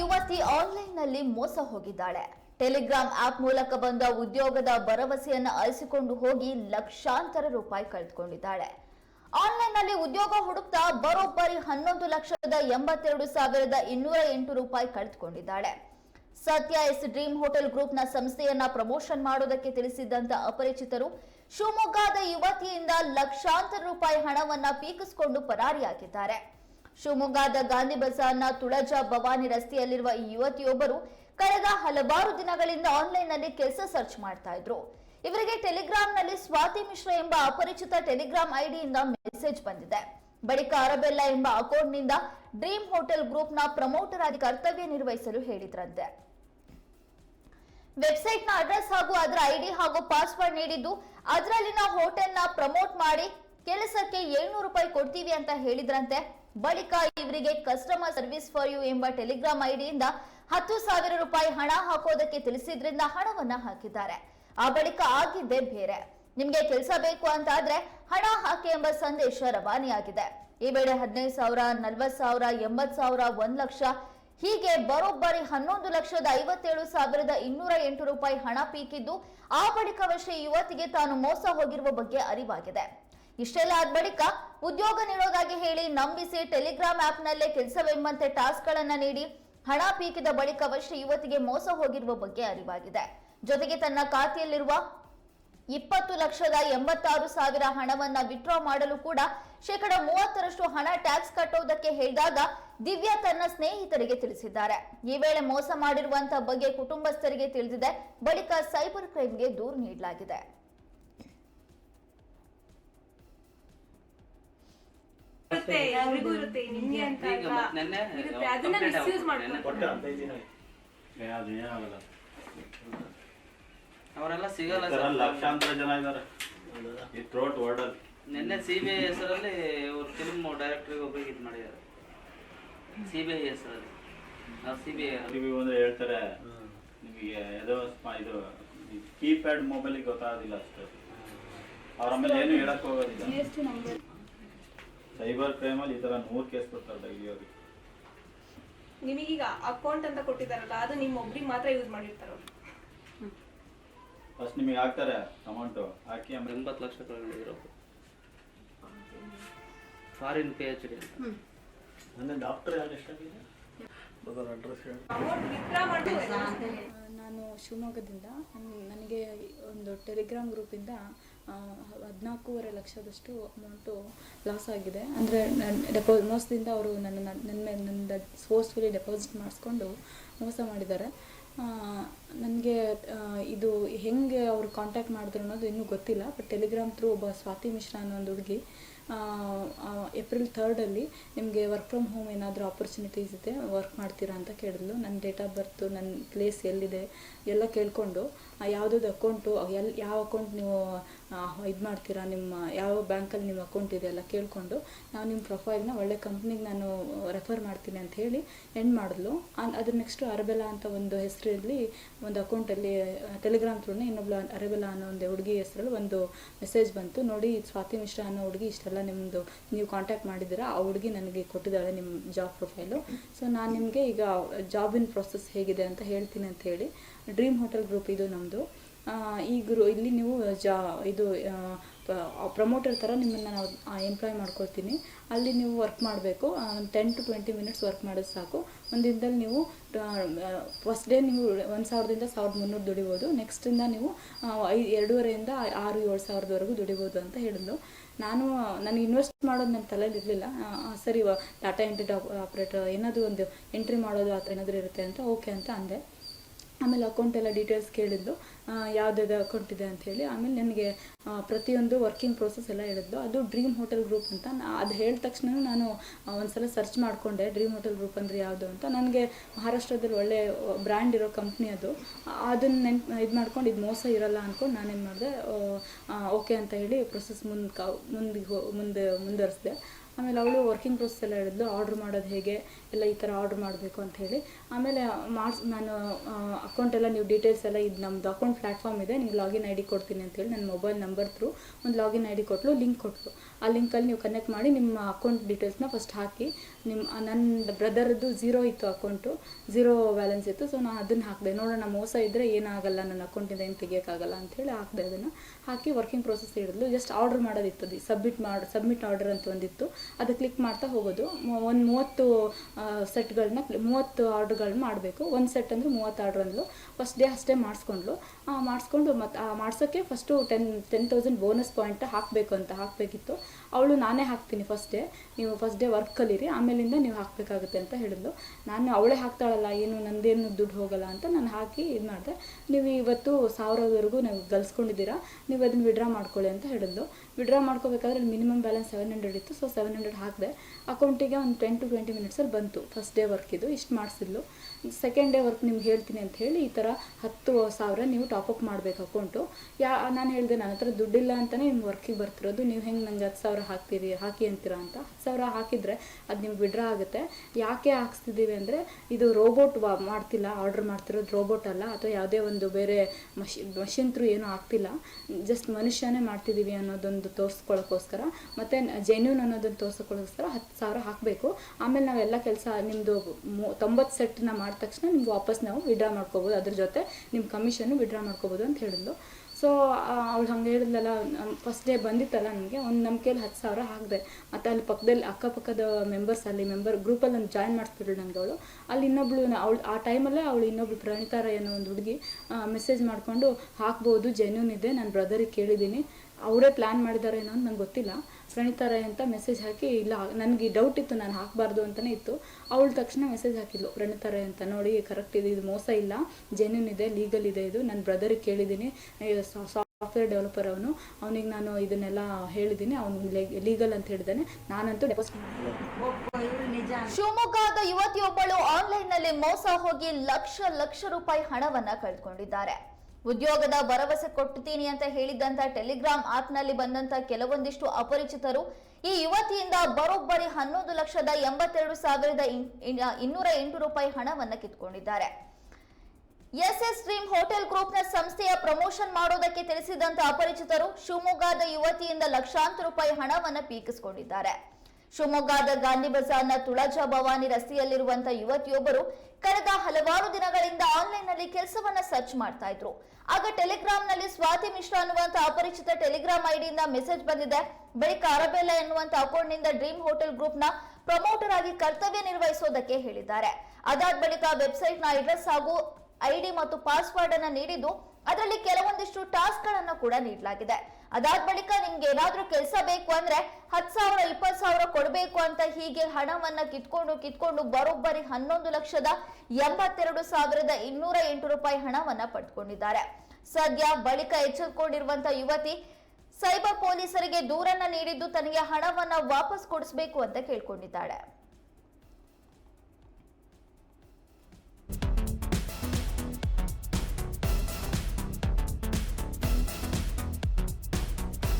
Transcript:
ಯುವತಿ ಆನ್ಲೈನ್ನಲ್ಲಿ ಮೋಸ ಹೋಗಿದ್ದಾಳೆ. ಟೆಲಿಗ್ರಾಮ್ ಆಪ್ ಮೂಲಕ ಬಂದ ಉದ್ಯೋಗದ ಭರವಸೆಯನ್ನು ಅಳಿಸಿಕೊಂಡು ಹೋಗಿ ಲಕ್ಷಾಂತರ ರೂಪಾಯಿ ಕಳೆದುಕೊಂಡಿದ್ದಾಳೆ. ಆನ್ಲೈನ್ನಲ್ಲಿ ಉದ್ಯೋಗ ಹುಡುಕ್ತಾ ಬರೋಬ್ಬರಿ ಹನ್ನೊಂದು ಲಕ್ಷದ ಎಂಬತ್ತೆರಡು ಸಾವಿರದ ಇನ್ನೂರ ಎಂಟು ರೂಪಾಯಿ ಕಳೆದುಕೊಂಡಿದ್ದಾಳೆ. ಸತ್ಯ ಎಸ್ ಡ್ರೀಮ್ ಹೋಟೆಲ್ ಗ್ರೂಪ್ನ ಸಂಸ್ಥೆಯನ್ನ ಪ್ರಮೋಷನ್ ಮಾಡೋದಕ್ಕೆ ತಿಳಿಸಿದ್ದಂತ ಅಪರಿಚಿತರು, ಶಿವಮೊಗ್ಗದ ಯುವತಿಯಿಂದ ಲಕ್ಷಾಂತರ ರೂಪಾಯಿ ಹಣವನ್ನ ಪೀಕಿಸಿಕೊಂಡು ಪರಾರಿಯಾಗಿದ್ದಾರೆ. ಶಿವಮೊಗ್ಗದ ಗಾಂಧಿ ಬಜಾರ್ನ ತುಳಜಾ ಭವಾನಿ ರಸ್ತೆಯಲ್ಲಿರುವ ಈ ಯುವತಿಯೊಬ್ಬರು ಕಳೆದ ಹಲವಾರು ದಿನಗಳಿಂದ ಆನ್ಲೈನ್ನಲ್ಲಿ ಕೆಲಸ ಸರ್ಚ್ ಮಾಡ್ತಾ ಇದ್ರು. ಇವರಿಗೆ ಟೆಲಿಗ್ರಾಂನಲ್ಲಿ ಸ್ವಾತಿ ಮಿಶ್ರಾ ಎಂಬ ಅಪರಿಚಿತ ಟೆಲಿಗ್ರಾಮ್ ಐಡಿಯಿಂದ ಮೆಸೇಜ್ ಬಂದಿದೆ. ಬಳಿಕ ಅರಬೆಲ್ಲ ಎಂಬ ಅಕೌಂಟ್ನಿಂದ ಡ್ರೀಮ್ ಹೋಟೆಲ್ ಗ್ರೂಪ್ನ ಪ್ರಮೋಟರ್ ಆಗಿ ಕರ್ತವ್ಯ ನಿರ್ವಹಿಸಲು ಹೇಳಿದ್ರಂತೆ. ವೆಬ್ಸೈಟ್ನ ಅಡ್ರೆಸ್ ಹಾಗೂ ಅದರ ಐಡಿ ಹಾಗೂ ಪಾಸ್ವರ್ಡ್ ನೀಡಿದ್ದು, ಅದರಲ್ಲಿನ ಹೋಟೆಲ್ನ ಪ್ರಮೋಟ್ ಮಾಡಿ ಕೆಲಸಕ್ಕೆ ಏಳ್ನೂರು ರೂಪಾಯಿ ಕೊಡ್ತೀವಿ ಅಂತ ಹೇಳಿದ್ರಂತೆ. ಬಳಿಕ ಇವರಿಗೆ ಕಸ್ಟಮರ್ ಸರ್ವಿಸ್ ಫಾರ್ ಯು ಎಂಬ ಟೆಲಿಗ್ರಾಮ್ ಐಡಿಯಿಂದ ಹತ್ತು ಸಾವಿರ ರೂಪಾಯಿ ಹಣ ಹಾಕೋದಕ್ಕೆ ತಿಳಿಸಿದ್ರಿಂದ ಹಣವನ್ನ ಹಾಕಿದ್ದಾರೆ. ಆ ಬಳಿಕ ಆಗಿದ್ದೇ ಬೇರೆ. ನಿಮ್ಗೆ ಕೆಲಸ ಬೇಕು ಅಂತ ಆದ್ರೆ ಹಣ ಹಾಕಿ ಎಂಬ ಸಂದೇಶ ರವಾನೆಯಾಗಿದೆ. ಈ ವೇಳೆ ಹದಿನೈದು ಸಾವಿರ ನಲ್ವತ್ ಸಾವಿರ ಎಂಬತ್ ಸಾವಿರ, ಒಂದ್ ಲಕ್ಷ, ಹೀಗೆ ಬರೋಬ್ಬರಿ ಹನ್ನೊಂದು ಲಕ್ಷದ ಐವತ್ತೇಳು ಸಾವಿರದ ಇನ್ನೂರ ಎಂಟು ರೂಪಾಯಿ ಹಣ ಪೀಕಿದ್ದು ಆ ಬಳಿಕವಷ್ಟೇ ಯುವತಿಗೆ ತಾನು ಮೋಸ ಹೋಗಿರುವ ಬಗ್ಗೆ ಅರಿವಾಗಿದೆ. ಇಷ್ಟೆಲ್ಲ ಆದ ಬಳಿಕ ಉದ್ಯೋಗ ನೀಡೋದಾಗಿ ಹೇಳಿ ನಂಬಿಸಿ ಟೆಲಿಗ್ರಾಮ್ ಆಪ್ನಲ್ಲೇ ಕೆಲಸವೆಂಬಂತೆ ಟಾಸ್ಕ್ಗಳನ್ನು ನೀಡಿ ಹಣ ಪೀಕಿದ ಬಳಿಕವಷ್ಟೇ ಯುವತಿಗೆ ಮೋಸ ಹೋಗಿರುವ ಬಗ್ಗೆ ಅರಿವಾಗಿದೆ. ಜೊತೆಗೆ ತನ್ನ ಖಾತೆಯಲ್ಲಿರುವ ಇಪ್ಪತ್ತು ಲಕ್ಷದ ಎಂಬತ್ತಾರು ಸಾವಿರ ಹಣವನ್ನ ವಿತ್ಡ್ರಾ ಮಾಡಲು ಕೂಡ ಶೇಕಡ ಮೂವತ್ತರಷ್ಟು ಹಣ ಟ್ಯಾಕ್ಸ್ ಕಟ್ಟುವುದಕ್ಕೆ ಹೇಳಿದಾಗ ದಿವ್ಯಾ ತನ್ನ ಸ್ನೇಹಿತರಿಗೆ ತಿಳಿಸಿದ್ದಾರೆ. ಈ ವೇಳೆ ಮೋಸ ಮಾಡಿರುವಂತಹ ಬಗ್ಗೆ ಕುಟುಂಬಸ್ಥರಿಗೆ ತಿಳಿದಿದೆ. ಬಳಿಕ ಸೈಬರ್ ಕ್ರೈಮ್ಗೆ ದೂರು ನೀಡಲಾಗಿದೆ. ಇರುತ್ತೆ ಎಲ್ರಿಗೂ ಇರುತ್ತೆ ನಿಮ್ಗೆ ಅಂತ ಅಲ್ಲ. ನೆನ್ನೆ ಇರುತ್ತೆ ಅದನ್ನ ಮಿಸ್ಯೂಸ್ ಮಾಡ್ಕೊಂಡು ಕೊಟ್ಟೆ ಹದಿನೈದು ದಿನ ಆಯ್ತು. ಏ, ಅದು ಏನಾಗಲ್ಲ ಅವರೆಲ್ಲ ಸಿಗಲ್ಲ ಈ ಸರ್. ಲಕ್ಷಾಂತರ ಜನ ಇದ್ದಾರೆ. ಈ ಥ್ರೋಟ್ ವರ್ಲ್ಡ್ ನಿನ್ನೆ ಸಿ ಬಿ ಐ ಹೆಸರಲ್ಲಿ ಇವ್ರು ಫಿಲ್ಮ್ ಡೈರೆಕ್ಟರ್ ಒಬ್ಬರಿಗೆ ಇದು ಮಾಡಿದ್ದಾರೆ. ಸಿ ಬಿ ಐ ಹೆಸರಲ್ಲಿ. ನಾವು ಸಿ ಬಿ ಐ ಟಿವಿ ಅಂದ್ರೆ ಹೇಳ್ತಾರೆ ನಿಮಗೆ ಯಾವುದೋ ಸ್ಮ- ಇದು ಕೀಪ್ಯಾಡ್ ಮೊಬೈಲಿಗೆ ಗೊತ್ತಾಗೋದಿಲ್ಲ ಅಷ್ಟು. ಅವ್ರ ಆಮೇಲೆ ಏನು ಹೇಳಕ್ ಹೋಗೋದಿಲ್ಲ. ಸೈಬರ್ ಕ್ರೈಮಲ್ಲಿ ಈ ತರ ನೂರು ಕೇಸ್ ಕೊಡ್ತಾರೆ ಡೈಲಿ ಅವ್ರಿಗೆ ನಿಮಗೀಗ ಅಕೌಂಟ್ ಅಂತ ಕೊಟ್ಟಿದ್ದಾರಲ್ಲ ಅದು ನಿಮ್ಮ ಒಬ್ರಿಗೆ ಮಾತ್ರ ಯೂಸ್ ಮಾಡಿರ್ತಾರೆ ಅವ್ರು. ಫಸ್ಟ್ ನಿಮಗೆ ಹಾಕ್ತಾರೆ ಅಮೌಂಟು ಹಾಕಿ ಆಮೇಲೆ ಎಂಬತ್ತು ಲಕ್ಷ ಕಳ್ಕೊಂಡಿದ್ರು ಫಾರಿನ್ ಪಿ ಎಚ್ ಡಿ ಅಂತ ನನ್ನ ಡಾಕ್ಟರ್ ಯಾರು ಎಷ್ಟಾಗಿದೆ ಅದರ ಅಡ್ರೆಸ್ ಹೇಳಿ. ಅಮೌಂಟ್ ವಿತ್ಡ್ರಾ ಮಾಡಿ ನಾನು ಶಿವಮೊಗ್ಗದಿಂದ ನನ್- ನನಗೆ ಒಂದು ಟೆಲಿಗ್ರಾಮ್ ಗ್ರೂಪಿಂದ ಹದಿನಾಲ್ಕೂವರೆ ಲಕ್ಷದಷ್ಟು ಅಮೌಂಟು ಲಾಸ್ ಆಗಿದೆ. ಅಂದರೆ ಡೆಪೋ ಮೋಸದಿಂದ ಅವರು ನನ್ನ ನನ್ನ ಮೇಲೆ ನನ್ನ ಫೋರ್ಸ್ಫುಲಿ ಡೆಪಾಸಿಟ್ ಮಾಡಿಸ್ಕೊಂಡು ಮೋಸ ಮಾಡಿದ್ದಾರೆ. ನನಗೆ ಇದು ಹೆಂಗೆ ಅವರು ಕಾಂಟ್ಯಾಕ್ಟ್ ಮಾಡಿದ್ರು ಅನ್ನೋದು ಇನ್ನೂ ಗೊತ್ತಿಲ್ಲ ಬಟ್ ಟೆಲಿಗ್ರಾಮ್ ಥ್ರೂ ಒಬ್ಬ ಸ್ವಾತಿ ಮಿಶ್ರಾ ಅನ್ನೋ ಒಂದು ಹುಡುಗಿ ಏಪ್ರಿಲ್ ಥರ್ಡಲ್ಲಿ ನಿಮಗೆ ವರ್ಕ್ ಫ್ರಮ್ ಹೋಮ್ ಏನಾದರೂ ಆಪರ್ಚುನಿಟೀಸ್ ಇದೆ ವರ್ಕ್ ಮಾಡ್ತೀರಾ ಅಂತ ಕೇಳಿದ್ಲು. ನನ್ನ ಡೇಟ್ ಆಫ್ ಬರ್ತು ನನ್ನ ಪ್ಲೇಸ್ ಎಲ್ಲಿದೆ ಎಲ್ಲ ಕೇಳಿಕೊಂಡು ಯಾವುದಾದ್ರು ಅಕೌಂಟು ಎಲ್ಲಿ ಯಾವ ಅಕೌಂಟ್ ನೀವು ಇದು ಮಾಡ್ತೀರಾ, ನಿಮ್ಮ ಯಾವ ಬ್ಯಾಂಕಲ್ಲಿ ನಿಮ್ಮ ಅಕೌಂಟ್ ಇದೆ ಎಲ್ಲ ಕೇಳಿಕೊಂಡು ನಾವು ನಿಮ್ಮ ಪ್ರೊಫೈಲ್ನ ಒಳ್ಳೆ ಕಂಪ್ನಿಗೆ ನಾನು ರೆಫರ್ ಮಾಡ್ತೀನಿ ಅಂತ ಹೇಳಿ ಎಂಡ್ ಮಾಡಿದ್ಲು. ಅದ್ರ ನೆಕ್ಸ್ಟು ಅರಬೆಲಾ ಅಂತ ಒಂದು ಹೆಸರಲ್ಲಿ ಒಂದು ಅಕೌಂಟಲ್ಲಿ ಟೆಲಿಗ್ರಾಮ್ ಥ್ರೂನೇ ಇನ್ನೊಬ್ಳು ಅರಬೆಲಾ ಅನ್ನೋ ಒಂದು ಹುಡುಗಿ ಹೆಸರಲ್ಲಿ ಒಂದು ಮೆಸೇಜ್ ಬಂತು. ನೋಡಿ, ಸ್ವಾತಿ ಮಿಶ್ರಾ ಅನ್ನೋ ಹುಡುಗಿ ಇಷ್ಟೆಲ್ಲ ನಿಮ್ಮದು ನೀವು ಕಾಂಟ್ಯಾಕ್ಟ್ ಮಾಡಿದ್ದೀರಾ? ಆ ಹುಡುಗಿ ನನಗೆ ಕೊಟ್ಟಿದ್ದಾಳೆ ನಿಮ್ಮ ಜಾಬ್ ಪ್ರೊಫೈಲು ಸೊ ನಾನು ನಿಮಗೆ ಈಗ ಜಾಬಿನ ಪ್ರೊಸೆಸ್ ಹೇಗಿದೆ ಅಂತ ಹೇಳ್ತೀನಿ ಅಂತ ಹೇಳಿ ಡ್ರೀಮ್ ಹೋಟೆಲ್ ಗ್ರೂಪ್ ಇದು ನಮ್ಮದು ಈ ಗ್ರೂ ಇಲ್ಲಿ ನೀವು ಜಾ, ಇದು ಪ್ರಮೋಟರ್ ಥರ ನಿಮ್ಮನ್ನು ನಾವು ಎಂಪ್ಲಾಯ್ ಮಾಡ್ಕೊಳ್ತೀನಿ. ಅಲ್ಲಿ ನೀವು ವರ್ಕ್ ಮಾಡಬೇಕು. Ten to twenty minutes work ಮಾಡೋದು ಸಾಕು. ಒಂದು ದಿನದಲ್ಲಿ ನೀವು ಫಸ್ಟ್ ಡೇ ನೀವು ಒಂದು ಸಾವಿರದಿಂದ ಸಾವಿರದ ಮುನ್ನೂರು ದುಡಿಬೋದು. ನೆಕ್ಸ್ಟಿಂದ ನೀವು ಐ, ಎರಡೂವರೆಯಿಂದ ಆರು, ಏಳು ಸಾವಿರದವರೆಗೂ ದುಡಿಬೋದು ಅಂತ ಹೇಳಿದ್ಲು. ನಾನು, ನನಗೆ ಇನ್ವೆಸ್ಟ್ ಮಾಡೋದು ನನ್ನ ತಲೆಯಲ್ಲಿ ಇರಲಿಲ್ಲ. ಸರಿ ಡಾಟಾ ಎಂಟ್ರಿ ಆಪ್ರೇಟರ್ ಏನಾದರೂ ಒಂದು ಎಂಟ್ರಿ ಮಾಡೋದು ಆ ಥರ ಏನಾದರೂ ಇರುತ್ತೆ ಅಂತ ಓಕೆ ಅಂತ ಅಂದೆ. ಆಮೇಲೆ ಅಕೌಂಟ್ ಎಲ್ಲ ಡೀಟೇಲ್ಸ್ ಕೇಳಿದ್ಲು ಯಾವುದಾದ್ರು ಅಕೌಂಟ್ ಇದೆ ಅಂತ ಹೇಳಿ. ಆಮೇಲೆ ನನಗೆ ಪ್ರತಿಯೊಂದು ವರ್ಕಿಂಗ್ ಪ್ರೋಸೆಸ್ ಎಲ್ಲ ಹೇಳಿದ್ಲು ಅದು ಡ್ರೀಮ್ ಹೋಟೆಲ್ ಗ್ರೂಪ್ ಅಂತ ಅದು ಹೇಳಿದ ತಕ್ಷಣ ನಾನು ಒಂದು ಒಂದ್ಸಲ ಸರ್ಚ್ ಮಾಡಿಕೊಂಡೆ ಡ್ರೀಮ್ ಹೋಟೆಲ್ ಗ್ರೂಪ್ ಅಂದರೆ ಯಾವುದು ಅಂತ. ನನಗೆ ಮಹಾರಾಷ್ಟ್ರದಲ್ಲಿ ಒಳ್ಳೆ ಬ್ರ್ಯಾಂಡ್ ಇರೋ ಕಂಪ್ನಿ ಅದು. ಅದನ್ನ ನೆನ್ಪು, ಇದು ಮಾಡ್ಕೊಂಡು, ಇದು ಮೋಸ ಇರಲ್ಲ ಅಂದ್ಕೊಂಡು ನಾನೇನು ಮಾಡಿದೆ ಓಕೆ ಅಂತ ಹೇಳಿ ಪ್ರೊಸೆಸ್ ಮುಂದೆ ಮುಂದೆ ಮುಂದೆ, ಮುಂದುವರಿಸಿದೆ. ಆಮೇಲೆ ಅವಳು ವರ್ಕಿಂಗ್ ಪ್ರೊಸೆಸ್ ಎಲ್ಲ ಹೇಳಿದ್ಲು ಆರ್ಡ್ರ್ ಮಾಡೋದು ಹೇಗೆ? ಎಲ್ಲ ಈ ಥರ ಆರ್ಡ್ರ್ ಮಾಡಬೇಕು ಅಂತ ಹೇಳಿ. ಆಮೇಲೆ ಮಾಡ್ಸ್ ನಾನು ಅಕೌಂಟ್ ಎಲ್ಲ ನೀವು ಡೀಟೇಲ್ಸ್ ಎಲ್ಲ ಇದು ನಮ್ಮದು ಅಕೌಂಟ್ ಪ್ಲ್ಯಾಟ್ಫಾರ್ಮ್ ಇದೆ. ನೀವು ಲಾಗಿನ್ ಐ ಡಿ ಕೊಡ್ತೀನಿ ಅಂತೇಳಿ ನನ್ನ ಮೊಬೈಲ್ ನಂಬರ್ ಥ್ರೂ ಒಂದು ಲಾಗಿನ್ ಐ ಡಿ ಕೊಟ್ಟಲು ಲಿಂಕ್ ಕೊಟ್ಟರು ಆ ಲಿಂಕಲ್ಲಿ ನೀವು ಕನೆಕ್ಟ್ ಮಾಡಿ ನಿಮ್ಮ ಅಕೌಂಟ್ ಡೀಟೇಲ್ಸ್ನ ಫಸ್ಟ್ ಹಾಕಿ ನಿಮ್ಮ ನನ್ನ ಬ್ರದರದ್ದು ಝೀರೋ ಇತ್ತು ಅಕೌಂಟು ಝೀರೋ ಬ್ಯಾಲೆನ್ಸ್ ಇತ್ತು. ಸೊ ನಾನು ಅದನ್ನು ಹಾಕಿದೆ. ನೋಡೋಣ, ಮೋಸ ಇದ್ದರೆ ಏನಾಗಲ್ಲ, ನನ್ನ ಅಕೌಂಟಿಂದ ಏನು ತೆಗಿಯೋಕ್ಕಾಗಲ್ಲ ಅಂಥೇಳಿ ಹಾಕಿದೆ ಅದನ್ನು. ಹಾಕಿ ವರ್ಕಿಂಗ್ ಪ್ರೋಸೆಸ್ ಹಿಡಿದ್ಲು. ಜಸ್ಟ್ ಆರ್ಡ್ರ್ ಮಾಡೋದಿತ್ತು ಸಬ್ಮಿಟ್ ಮಾಡಿ ಸಬ್ಮಿಟ್ ಆರ್ಡರ್ ಅಂತ ಒಂದಿತ್ತು. ಅದು ಕ್ಲಿಕ್ ಮಾಡ್ತಾ ಹೋಗೋದು. ಒಂದು ಮೂವತ್ತು ಸೆಟ್ಗಳನ್ನ ಮೂವತ್ತು ಆರ್ಡ್ರ್ಗಳನ್ನ ಮಾಡಬೇಕು. ಒಂದು ಸೆಟ್ ಅಂದರೆ ಮೂವತ್ತು ಆರ್ಡ್ರ್ ಅಂದ್ಲು ಫಸ್ಟ್ ಡೇ ಅಷ್ಟೇ ಮಾಡಿಸ್ಕೊಂಡ್ಲು ಮಾಡಿಸ್ಕೊಂಡು ಮತ್ತು ಮಾಡ್ಸೋಕ್ಕೆ first ten ten thousand bonus point ಹಾಕಬೇಕು ಅಂತ ಹಾಕಬೇಕಿತ್ತು. ಅವಳು ನಾನೇ ಹಾಕ್ತೀನಿ ಫಸ್ಟ್ ಡೇ ನೀವು ಫಸ್ಟ್ ಡೇ ವರ್ಕ್ ಕಲೀರಿ ಆಮೇಲಿಂದ ನೀವು ಹಾಕಬೇಕಾಗುತ್ತೆ ಅಂತ ಹೇಳಿದ್ಲು. ನಾನು ಅವಳೇ ಹಾಕ್ತಾಳಲ್ಲ, ಏನು ನಂದೇನು ದುಡ್ಡು ಹೋಗಲ್ಲ ಅಂತ ನಾನು ಹಾಕಿ ಇದು ಮಾಡಿದೆ. ನೀವು ಇವತ್ತು ಸಾವಿರದವರೆಗೂ ನೀವು ಗಳಿಸ್ಕೊಂಡಿದ್ದೀರಾ ನೀವು ಅದನ್ನು ವಿಡ್ರಾ ಮಾಡ್ಕೊಳ್ಳಿ ಅಂತ ಹೇಳಿದ್ಲು. ವಿಡ್ರಾ ಮಾಡ್ಕೋಬೇಕಾದ್ರೆ ಮಿನಿಮಮ್ ಬ್ಯಾಲೆನ್ಸ್ ಸೆವೆನ್ ಹಂಡ್ರೆಡ್ ಇತ್ತು ಸೊ ಸೆವೆನ್ ಹಂಡ್ರೆಡ್ ಹಾಕಿದೆ. ಅಕೌಂಟಿಗೆ ಒಂದು ಟೆನ್ ಟು ಟ್ವೆಂಟಿ ಮಿನಿಟ್ಸಲ್ಲಿ ಬಂತು ಫಸ್ಟ್ ಡೇ ವರ್ಕ್ ಇದು, ಇಷ್ಟು ಮಾಡಿಸಿದ್ಲು. ಸೆಕೆಂಡ್ ಡೇ ವರ್ಕ್ ನಿಮ್ಗೆ ಹೇಳ್ತೀನಿ ಅಂತ ಹೇಳಿ ಈ ಥರ ಹತ್ತು ಸಾವಿರ ನೀವು ಟಾಪಪ್ ಮಾಡಬೇಕು ಅಕೌಂಟು ಯಾ, ನಾನು ಹೇಳಿದೆ ನನ್ನ ಹತ್ರ ದುಡ್ಡಿಲ್ಲ ಅಂತಲೇ ನಿಮ್ಮ ವರ್ಕಿಗೆ ಬರ್ತಿರೋದು, ನೀವು ಹೆಂಗೆ ನನಗೆ ಹತ್ತು ಸಾವಿರ ಹಾಕ್ತೀರಿ ಹಾಕಿ ಅಂತೀರಾ ಅಂತ. ಹತ್ತು ಸಾವಿರ ಹಾಕಿದರೆ ಅದು ನಿಮ್ಗೆ ವಿಡ್ರಾ ಆಗುತ್ತೆ. ಯಾಕೆ ಹಾಕ್ಸ್ತಿದ್ದೀವಿ ಅಂದರೆ, ಇದು ರೋಬೋಟ್ ಮಾಡ್ತಿಲ್ಲ ಆರ್ಡ್ರ್ ಮಾಡ್ತಿರೋದು ರೋಬೋಟ್ ಅಲ್ಲ, ಅಥವಾ ಯಾವುದೇ ಒಂದು ಬೇರೆ ಮಷಿ ಮಷಿನ್ ಥ್ರೂ ಏನೂ ಆಗ್ತಿಲ್ಲ ಜಸ್ಟ್ ಮನುಷ್ಯನೇ ಮಾಡ್ತಿದ್ದೀವಿ ಅನ್ನೋದೊಂದು ತೋರಿಸ್ಕೊಳ್ಳೋಕ್ಕೋಸ್ಕರ ಮತ್ತು ಜೆನ್ಯೂನ್ ಅನ್ನೋದನ್ನು ತೋರಿಸ್ಕೊಳ್ಳೋಕ್ಕೋಸ್ಕರ ಹತ್ತು ಸಾವಿರ ಹಾಕಬೇಕು. ಆಮೇಲೆ ನಾವೆಲ್ಲ ಕೆಲಸ ನಿಮ್ಮದು ತೊಂಬತ್ತು ಸೆಟ್ನ ಮಾಡಿದ ತಕ್ಷಣ ನಿಮ್ಗೆ ವಾಪಸ್ ನಾವು ವಿಡ್ರಾ ಮಾಡ್ಕೋಬೋದು. ಅದ್ರ ಜೊತೆ ನಿಮ್ಮ ಕಮಿಷನ್ನು ವಿಡ್ರಾ ಮಾಡ್ಕೋಬೋದು ಅಂತ ಹೇಳಿದ್ಲು. ಸೊ ಅವ್ಳು ಹಂಗೆ ಹೇಳಿದ್ಲಲ್ಲ ಫಸ್ಟ್ ಡೇ ಬಂದಿತ್ತಲ್ಲ ನನಗೆ ಒಂದು ನಂಬಿಕೆಯಲ್ಲಿ ಹತ್ತು ಸಾವಿರ ಹಾಕಿದೆ. ಮತ್ತು ಅಲ್ಲಿ ಪಕ್ಕದಲ್ಲಿ ಅಕ್ಕಪಕ್ಕದ ಮೆಂಬರ್ಸ್ ಅಲ್ಲಿ ಮೆಂಬರ್ ಗ್ರೂಪಲ್ಲಿ ನಾನು ಜಾಯ್ನ್ ಮಾಡಿಸ್ಬಿಟ್ರು ನನಗೆ ಅವಳು. ಅಲ್ಲಿ ಇನ್ನೊಬ್ಳು ಅವಳು, ಆ ಟೈಮಲ್ಲೇ ಅವಳು ಇನ್ನೊಬ್ಳು ಪ್ರಣಿತಾರ ಏನೋ ಒಂದು ಹುಡುಗಿ ಮೆಸೇಜ್ ಮಾಡಿಕೊಂಡು, ಹಾಕ್ಬೋದು ಜೆನ್ಯೂನ್ ಇದೆ ನನ್ನ ಬ್ರದರಿಗೆ ಕೇಳಿದ್ದೀನಿ ಅವರೇ ಪ್ಲ್ಯಾನ್ ಮಾಡಿದ್ದಾರೆ ಅಂತ ನಂಗೆ ಗೊತ್ತಿಲ್ಲ. ಪ್ರಣೀತಾರ ಅಂತ ಮೆಸೇಜ್ ಹಾಕಿ ಇಲ್ಲ, ನನಗೆ ಡೌಟ್ ಇತ್ತು, ನಾನು ಹಾಕಬಾರ್ದು ಅಂತಲೇ ಇತ್ತು. ಅವಳು ತಕ್ಷಣ ಮೆಸೇಜ್ ಹಾಕಿದ್ಲು, ಪ್ರಣೀತಾರ ಅಂತ ನೋಡಿ ಕರೆಕ್ಟ್ ಇದೆ, ಇದು ಮೋಸ ಇಲ್ಲ ಜೆನ್ಯೂನ್ ಇದೆ ಲೀಗಲ್ ಇದೆ ಇದು. ನನ್ನ ಬ್ರದರಿಗೆ ಕೇಳಿದ್ದೀನಿ ಸಾಫ್ಟ್ವೇರ್ ಡೆವಲಪರ್ ಅವನು. ಅವನಿಗೆ ನಾನು ಇದನ್ನೆಲ್ಲ ಹೇಳಿದ್ದೀನಿ ಅವನು ಲೀಗಲ್ ಅಂತ ಹೇಳಿದ್ದಾನೆ ನಾನಂತೂ ಡೆಪಾಸಿಟ್ ಶಿವಮೊಗ್ಗದ ಯುವತಿಯೊಬ್ಬಳು ಆನ್ಲೈನ್ನಲ್ಲಿ ಮೋಸ ಹೋಗಿ ಲಕ್ಷ ಲಕ್ಷ ರೂಪಾಯಿ ಹಣವನ್ನ ಕಳ್ಕೊಂಡಿದ್ದಾರೆ. ಉದ್ಯೋಗದ ಭರವಸೆ ಕೊಡ್ತೀನಿ ಅಂತ ಹೇಳಿದ್ದಂತ ಟೆಲಿಗ್ರಾಮ್ ಆಪ್ನಲ್ಲಿ ಬಂದಂತ ಕೆಲವೊಂದಿಷ್ಟು ಅಪರಿಚಿತರು, ಈ ಯುವತಿಯಿಂದ ಬರೋಬ್ಬರಿ ಹನ್ನೊಂದು ಲಕ್ಷದ ಎಂಬತ್ತೆರಡು ಸಾವಿರದ ಇನ್- ಇನ್- ಇನ್ನೂರ ಎಂಟು ರೂಪಾಯಿ ಹಣವನ್ನ ಕಿತ್ಕೊಂಡಿದ್ದಾರೆ. ಎಸ್ ಎಸ್ ಡ್ರೀಮ್ ಹೋಟೆಲ್ ಗ್ರೂಪ್ನ ಸಂಸ್ಥೆಯ ಪ್ರಮೋಷನ್ ಮಾಡೋದಕ್ಕೆ ತಿಳಿಸಿದಂತ ಅಪರಿಚಿತರು, ಶಿವಮೊಗ್ಗದ ಯುವತಿಯಿಂದ ಲಕ್ಷಾಂತರ ರೂಪಾಯಿ ಹಣವನ್ನು ಪೀಕಿಸಿಕೊಂಡಿದ್ದಾರೆ. ಶಿವಮೊಗ್ಗದ ಗಾಂಧಿ ಬಜಾರ್ನ ತುಳಜಾ ಭವಾನಿ ರಸ್ತೆಯಲ್ಲಿರುವಂತ ಯುವತಿಯೊಬ್ಬರು ಕಳೆದ ಹಲವಾರು ದಿನಗಳಿಂದ ಆನ್ಲೈನ್ನಲ್ಲಿ ಕೆಲಸವನ್ನ ಸರ್ಚ್ ಮಾಡ್ತಾ ಇದ್ರು. ಆಗ ಟೆಲಿಗ್ರಾಮ್ನಲ್ಲಿ ಸ್ವಾತಿ ಮಿಶ್ರಾ ಅನ್ನುವಂತ ಅಪರಿಚಿತ ಟೆಲಿಗ್ರಾಮ್ ಐಡಿಯಿಂದ ಮೆಸೇಜ್ ಬಂದಿದೆ. ಬಳಿಕ ಅರಬೆಲ್ಲ ಎನ್ನುವಂತ ಅಕೌಂಟ್ನಿಂದ ಡ್ರೀಮ್ ಹೋಟೆಲ್ ಗ್ರೂಪ್ನ ಪ್ರಮೋಟರ್ ಆಗಿ ಕರ್ತವ್ಯ ನಿರ್ವಹಿಸೋದಕ್ಕೆ ಹೇಳಿದ್ದಾರೆ. ಅದಾದ ಬಳಿಕ ವೆಬ್ಸೈಟ್ನ ಅಡ್ರೆಸ್ ಹಾಗೂ ಐಡಿ ಮತ್ತು ಪಾಸ್ವರ್ಡ್ ಅನ್ನ ನೀಡಿದ್ದು, ಅದರಲ್ಲಿ ಕೆಲವೊಂದಿಷ್ಟು ಟಾಸ್ಕ್ಗಳನ್ನು ಕೂಡ ನೀಡಲಾಗಿದೆ. ಅದಾದ ಬಳಿಕ ನಿಮ್ಗೆ ಏನಾದ್ರೂ ಕೆಲಸ ಬೇಕು ಅಂದ್ರೆ ಹತ್ತು ಸಾವಿರ ಇಪ್ಪತ್ತು ಸಾವಿರ ಕೊಡಬೇಕು ಅಂತ ಹೀಗೆ ಹಣವನ್ನ ಕಿತ್ಕೊಂಡು ಕಿತ್ಕೊಂಡು ಬರೋಬ್ಬರಿ ಹನ್ನೊಂದು ಲಕ್ಷದ ಎಂಬತ್ತೆರಡು ಸಾವಿರದ ಇನ್ನೂರ ಎಂಟು ರೂಪಾಯಿ ಹಣವನ್ನ ಪಡೆದುಕೊಂಡಿದ್ದಾರೆ ಸದ್ಯ ಬಳಿಕ ಎಚ್ಚೆತ್ತುಕೊಂಡಿರುವಂತ ಯುವತಿ ಸೈಬರ್ ಪೊಲೀಸರಿಗೆ ದೂರನ್ನ ನೀಡಿದ್ದು ತನಗೆ ಹಣವನ್ನ ವಾಪಸ್ ಕೊಡಿಸಬೇಕು ಅಂತ ಕೇಳ್ಕೊಂಡಿದ್ದಾಳೆ.